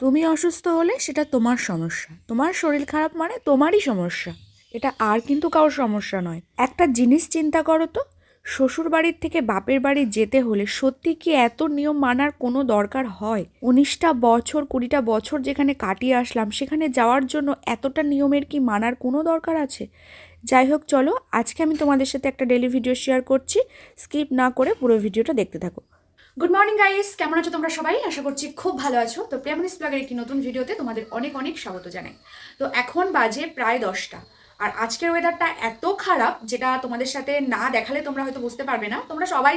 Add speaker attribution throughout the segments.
Speaker 1: তুমি অসুস্থ হলে সেটা তোমার সমস্যা। তোমার শরীর খারাপ মানে তোমারই সমস্যা। এটা আর কিন্তু কারোর সমস্যা নয়। একটা জিনিস চিন্তা করো তো শ্বশুর বাড়ির থেকে বাপের বাড়ি যেতে হলে সত্যি কি এত নিয়ম মানার কোনো দরকার হয়? উনিশটা বছর, কুড়িটা বছর যেখানে কাটিয়ে আসলাম, সেখানে যাওয়ার জন্য এতটা নিয়মের কি মানার কোনো দরকার আছে? যাই হোক, চলো, আজকে আমি তোমাদের সাথে একটা ডেলি ভিডিও শেয়ার করছি। স্কিপ না করে পুরো ভিডিওটা দেখতে থাকো।
Speaker 2: গুড মর্নিং গাইস কেমন আছো তোমরা সবাই? আশা করছি খুব ভালো আছো। তো প্রিয়ামনিস ব্লগের একটি নতুন ভিডিওতে তোমাদের অনেক অনেক স্বাগত জানাই। তো এখন বাজে প্রায় দশটা। আর আজকের ওয়েদারটা এত খারাপ, যেটা তোমাদের সাথে না দেখালে তোমরা হয়তো বুঝতে পারবে না। তোমরা সবাই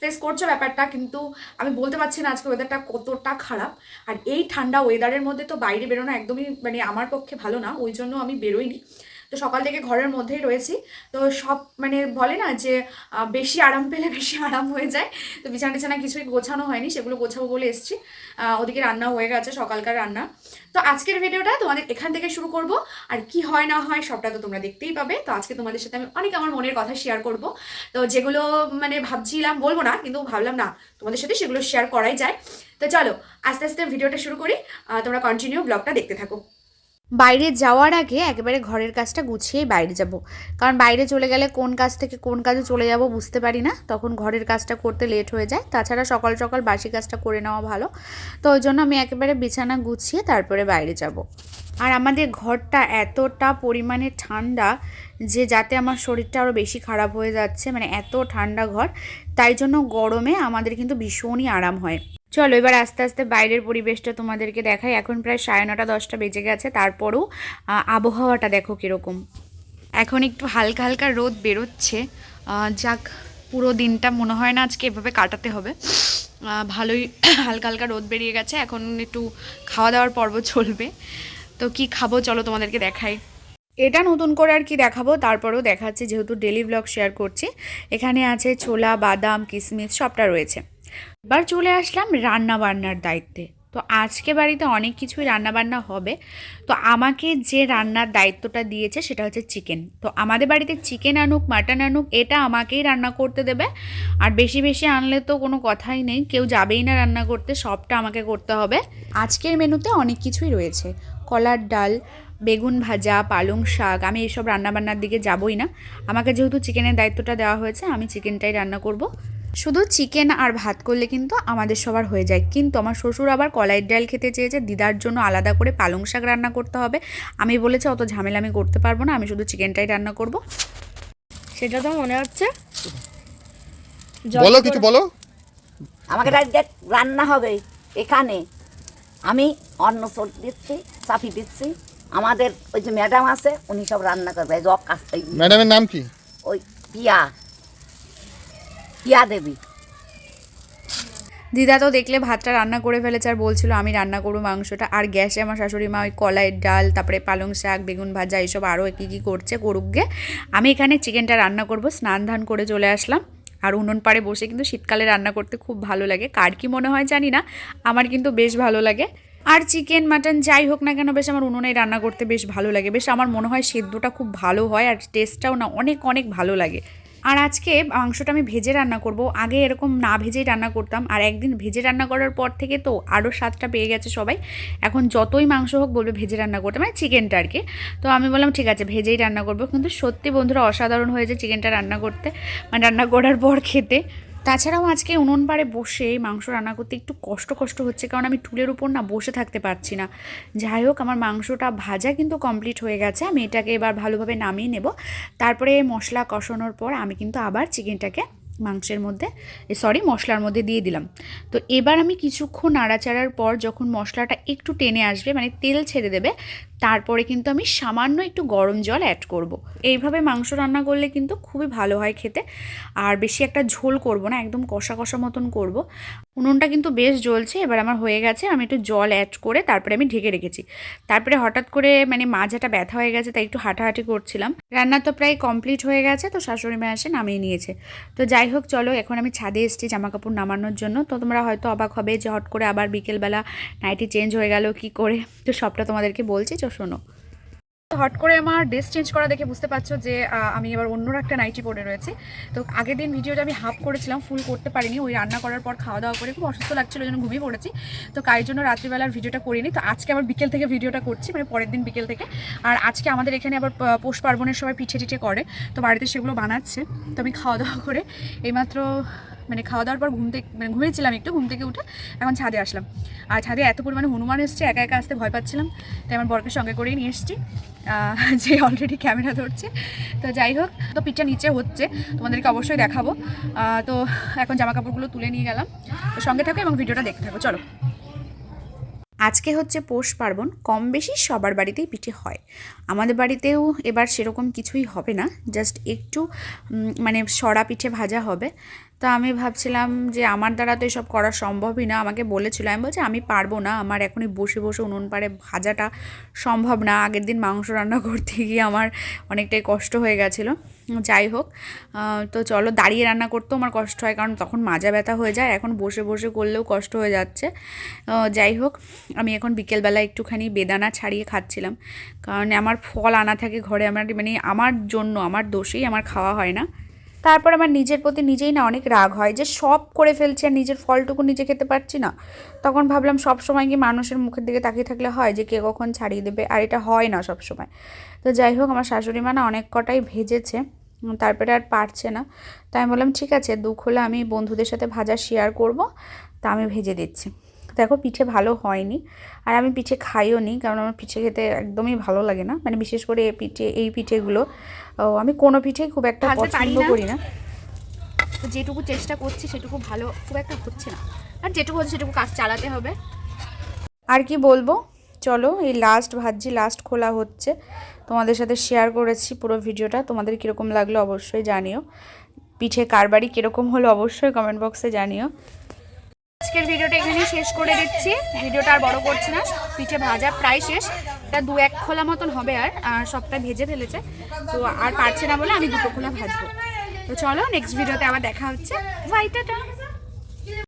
Speaker 2: ফেস করছ ব্যাপারটা, কিন্তু আমি বলতে পারছি না আজকে ওয়েদারটা কতটা খারাপ। আর এই ঠান্ডা ওয়েদারের মধ্যে তো বাইরে বেরোনো একদমই মানে আমার পক্ষে ভালো না, ওই জন্য আমি বেরোইনি। তো সকাল থেকে ঘরের মধ্যেই রয়েছি। তো সব মানে বলে না যে বেশি আরাম পেলে বেশি আরাম হয়ে যায়। তো বিছানা টিছানা কিছুই গোছানো হয়নি, সেগুলো গোছাবো বলে এসেছি। ওদিকে রান্না হয়ে গেছে সকালকার রান্না। তো আজকের ভিডিওটা তোমাদের এখান থেকে শুরু করব। আর কি হয় না হয় সবটা তো তোমরা দেখতেই পাবে। তো আজকে তোমাদের সাথে আমি অনেক আমার মনের কথা শেয়ার করব। তো যেগুলো মানে ভাবছিলাম, বলব না, কিন্তু ভাবলাম না, তোমাদের সাথে সেগুলো শেয়ার করাই যায়। তো চলো, আস্তে আস্তে ভিডিওটা শুরু করি। তোমরা কন্টিনিউ ব্লগটা দেখতে থাকো।
Speaker 1: বাইরে যাওয়ার আগে একেবারে ঘরের কাজটা গুছিয়েই বাইরে যাব। কারণ বাইরে চলে গেলে কোন কাজ থেকে কোন কাজে চলে যাব বুঝতে পারি না। তখন ঘরের কাজটা করতে লেট হয়ে যায়। তাছাড়া সকাল সকাল বাসি কাজটা করে নেওয়া ভালো। তো ওই জন্য আমি একেবারে বিছানা গুছিয়ে তারপরে বাইরে যাব। আর আমাদের ঘরটা এতটা পরিমাণে ঠান্ডা যে যাতে আমার শরীরটা আরও বেশি খারাপ হয়ে যাচ্ছে। মানে এত ঠান্ডা ঘর। তাই জন্য গরমে আমাদের কিন্তু ভীষণই আরাম হয়। চলো, এবার আস্তে আস্তে বাইরের পরিবেশটা তোমাদেরকে দেখাই। এখন প্রায় সাড়ে নটা, দশটা বেজে গেছে। তারপরেও আবহাওয়াটা দেখো কীরকম। এখন একটু হালকা হালকা রোদ বেরোচ্ছে। যাক, পুরো দিনটা মনে হয় না আজকে এভাবে কাটাতে হবে। ভালোই হালকা হালকা রোদ বেরিয়ে গেছে। এখন একটু খাওয়া দাওয়ার পর্ব চলবে। তো কি খাব চলো তোমাদেরকে দেখাই। এটা নতুন করে আর কি দেখাবো, তারপরেও দেখাচ্ছি, যেহেতু ডেলি ব্লগ শেয়ার করছি। এখানে আছে ছোলা, বাদাম কিশমিশ সবটা রয়েছে। এবার চলে আসলাম রান্না বান্নার দায়িত্বে। তো আজকে বাড়িতে অনেক কিছুই রান্না বান্না হবে। তো আমাকে যে রান্নার দায়িত্বটা দিয়েছে সেটা হচ্ছে চিকেন। তো আমাদের বাড়িতে চিকেন আনুক, মাটন আনুক, এটা আমাকেই রান্না করতে দেবে। আর বেশি বেশি আনলে তো কোনো কথাই নেই। কেউ যাবেই না রান্না করতে, সবটা আমাকে করতে হবে। আজকের মেনুতে অনেক কিছুই রয়েছে। কলার ডাল, বেগুন ভাজা, পালং শাক, আমি এসব রান্নাবান্নার দিকে যাবই না। আমাকে যেহেতু চিকেনের দায়িত্বটা দেওয়া হয়েছে, আমি চিকেনটাই রান্না করব। শুধু চিকেন আর ভাত করলে কিন্তু আমাদের সবার হয়ে যায়। কিন্তু আমার শ্বশুর আবার কলাইয়ের ডাল খেতে চেয়েছে দিদার জন্য আলাদা করে পালং শাক রান্না করতে হবে। আমি বলেছি অত ঝামেলা আমি করতে পারব না আমি শুধু চিকেনটাই রান্না করব।
Speaker 3: সেটা তো মনে হচ্ছে।
Speaker 4: বলো কিছু বলো।
Speaker 3: আমাকে দেখ রান্না হবে এখানে। আমি অন্ন চল দিচ্ছি চাপি দিচ্ছি। আমাদের ওই যে ম্যাডাম আছে উনি সব রান্না করবে
Speaker 4: ম্যাডামের নাম কি?
Speaker 3: ওই পিয়া পিয়া দেবী।
Speaker 1: দিদা তো দেখলে ভাতটা রান্না করে ফেলেছে আর বলছিল, আমি রান্না করব মাংসটা। আর গ্যাসে আমার শাশুড়ি মা ওই কলাইয়ের ডাল, তারপরে পালং শাক, বেগুন ভাজা এইসব আরও কী কী করছে, করুক গে। আমি এখানে চিকেনটা রান্না করব, স্নান ধান করে চলে আসলাম। আর উনুন পাড়ে বসে কিন্তু শীতকালে রান্না করতে খুব ভালো লাগে। কার কি মনে হয় জানি না, আমার কিন্তু বেশ ভালো লাগে। আর চিকেন, মাটন যাই হোক না কেন, বেশ আমার উনুনে রান্না করতে বেশ ভালো লাগে। বেশ আমার মনে হয় সেদ্ধটা খুব ভালো হয় আর টেস্টটাও না অনেক অনেক ভালো লাগে। আর আজকে মাংসটা আমি ভেজে রান্না করব। আগে এরকম না ভেজেই রান্না করতাম, আর একদিন ভেজে রান্না করার পর থেকে তো আরও স্বাদটা পেয়ে গেছে সবাই। এখন যতই মাংস হোক বলবে ভেজে রান্না করতে মানে চিকেনটা আর কি তো আমি বললাম, ঠিক আছে, ভেজেই রান্না করব। কিন্তু সত্যি বন্ধুরা, অসাধারণ হয়েছে চিকেনটা রান্না করতে। মানে রান্না করার পর খেতে। তাছাড়াও আজকে উনুন পাড়ে বসে মাংস রান্না করতে একটু কষ্ট কষ্ট হচ্ছে, কারণ আমি টুলের উপর না বসে থাকতে পারছি না। যাই হোক, আমার মাংসটা ভাজা কিন্তু কমপ্লিট হয়ে গেছে, আমি এটাকে এবার ভালোভাবে নামিয়ে নেব। তারপরে মশলা কষানোর পর আমি কিন্তু আবার চিকেনটাকে মাংসের মধ্যে সরি মশলার মধ্যে দিয়ে দিলাম। তো এবার আমি কিছুক্ষণ নাড়াচাড়ার পর যখন মশলাটা একটু টেনে আসবে মানে তেল ছেড়ে দেবে তারপরে কিন্তু আমি সামান্য একটু গরম জল অ্যাড করব। এইভাবে মাংস রান্না করলে কিন্তু খুবই ভালো হয় খেতে। আর বেশি একটা ঝোল করব না, একদম কষা কষা মতন করব। উনুনটা কিন্তু বেশ জ্বলছে, এবার আমার হয়ে গেছে, আমি একটু জল অ্যাড করে তারপরে আমি ঢেকে রেখেছি। তারপরে হঠাৎ করে মানে মাঝাটা ব্যথা হয়ে গেছে, তাই একটু হাঁটাহাঁটি করছিলাম। রান্না তো প্রায় কমপ্লিট হয়ে গেছে, তো শাশুড়ি মা এসে নামিয়ে নিয়েছে। তো যাই হোক, চলো এখন আমি ছাদে এসেছি জামা কাপড় নামানোর জন্য। তো তোমরা হয়তো অবাক হবে যে হট করে আবার বিকেলবেলা নাইটি চেঞ্জ হয়ে গেল, কি করে? তো সবটা তোমাদেরকে বলছি শোনো।
Speaker 2: হট করে আমার ড্রেস চেঞ্জ করা দেখে বুঝতে পারছ যে আমি এবার অন্য একটা নাইটি পরে রয়েছে। তো আগের দিন ভিডিওটা আমি হাফ করেছিলাম ফুল করতে পারিনি। ওই রান্না করার পর খাওয়া দাওয়া করে খুব অসুস্থ লাগছিল জন্য ঘুমিয়ে পড়েছি। তো কার জন্য রাত্রিবেলার ভিডিওটা করিনি। তো আজকে আবার বিকেল থেকে ভিডিওটা করছি মানে পরের দিন বিকেল থেকে। আর আজকে আমাদের এখানে আবার পৌষ পার্বণের সবাই পিঠে টিঠে করে। তো বাড়িতে সেগুলো বানাচ্ছে। তো আমি খাওয়া দাওয়া করে এইমাত্র মানে খাওয়া দাওয়ার পর ঘুম থেকে মানে ঘুমিয়েছিলাম একটু, ঘুম থেকে উঠে এখন ছাদে আসলাম। আর ছাদে এত পরিমাণে হনুমান এসছে, একা একা আসতে ভয় পাচ্ছিলাম, তাই আমার বরকে সঙ্গে করেই নিয়ে এসেছি। যে অলরেডি ক্যামেরা ধরছে। তো যাই হোক, তো পিঠটা নিচে হচ্ছে, তোমাদেরকে অবশ্যই দেখাবো। তো এখন জামা কাপড়গুলো তুলে নিয়ে গেলাম। তো সঙ্গে থাকো এবং ভিডিওটা দেখতে থাকো, চলো।
Speaker 1: আজকে হচ্ছে পৌষ পার্বণ, কম বেশি সবার বাড়িতেই পিঠে হয়। আমাদের বাড়িতেও এবার সেরকম কিছুই হবে না জাস্ট একটু মানে সরা পিঠে ভাজা হবে। তো আমি ভাবছিলাম যে আমার দ্বারা তো এসব করা সম্ভবই না। আমাকে বলেছিল, আমি বলছি, আমি পারব না। আমার এখনই বসে বসে উনুন পাড়ে ভাজাটা সম্ভব না। আগের দিন মাংস রান্না করতে গিয়ে আমার অনেকটাই কষ্ট হয়ে গেছিল। যাই হোক তো চলো দাঁড়িয়ে রান্না করতেও আমার কষ্ট হয়, কারণ তখন মাজা ব্যথা হয়ে যায়। এখন বসে বসে করলেও কষ্ট হয়ে যাচ্ছে। যাই হোক, আমি এখন বিকেলবেলা একটুখানি বেদানা ছাড়িয়ে খাচ্ছিলাম। কারণ আমার ফল আনা থাকে ঘরে, আমার মানে আমার জন্য, আমার দোষেই আমার খাওয়া হয় না। তারপর আমার নিজের প্রতি নিজেই না অনেক রাগ হয় যে সব করে ফেলছি আর নিজের ফলটুকু নিজে খেতে পারছি না। তখন ভাবলাম সব সময় কি মানুষের মুখের দিকে তাকিয়ে থাকলে হয় যে কে কখন ছাড়িয়ে দেবে আর এটা হয় না সব সময়। তো যাই হোক, আমার শাশুড়ি মা না অনেক কটাই ভেজেছে তারপরে আর পারছে না। তাই আমি বললাম, ঠিক আছে দুঃখ হলে আমি বন্ধুদের সাথে ভাজা শেয়ার করব, তা আমি ভেজে দিচ্ছি। দেখো পিঠে ভালো হয়নি। আর আমি পিঠে খাইও নি কারণ আমার পিঠে খেতে একদমই ভালো লাগে না। মানে বিশেষ করে এই পিঠে এই পিঠেগুলো আমি কোনো পিঠেই খুব একটা পছন্দ করি না।
Speaker 2: তো যেটুকু চেষ্টা করছি সেটুকু ভালো খুব একটা হচ্ছে না। আর যেটুকু হচ্ছে সেটুকু কাজ চালাতে হবে।
Speaker 1: আর কি বলব? চলো এই লাস্ট ভাজি লাস্ট খোলা হচ্ছে। তোমাদের সাথে শেয়ার করেছি পুরো ভিডিওটা। তোমাদের কীরকম লাগল অবশ্যই জানিও। পিঠে কার বাড়ি কীরকম হলো অবশ্যই কমেন্ট বক্সে জানিও।
Speaker 2: আজকের ভিডিওটা এখানেই শেষ করে দিচ্ছি। ভিডিওটা আর বড় করছি না। পিঠে ভাজা প্রায় শেষ। এটা দু এক খোলা মতন হবে আর আর সবটা ভেজে ফেলেছে। তো আর পারছে না বলে আমি দুটো খোলা ভাজবো। তো চলো নেক্সট ভিডিওতে আবার দেখা হচ্ছে। Bye, tata.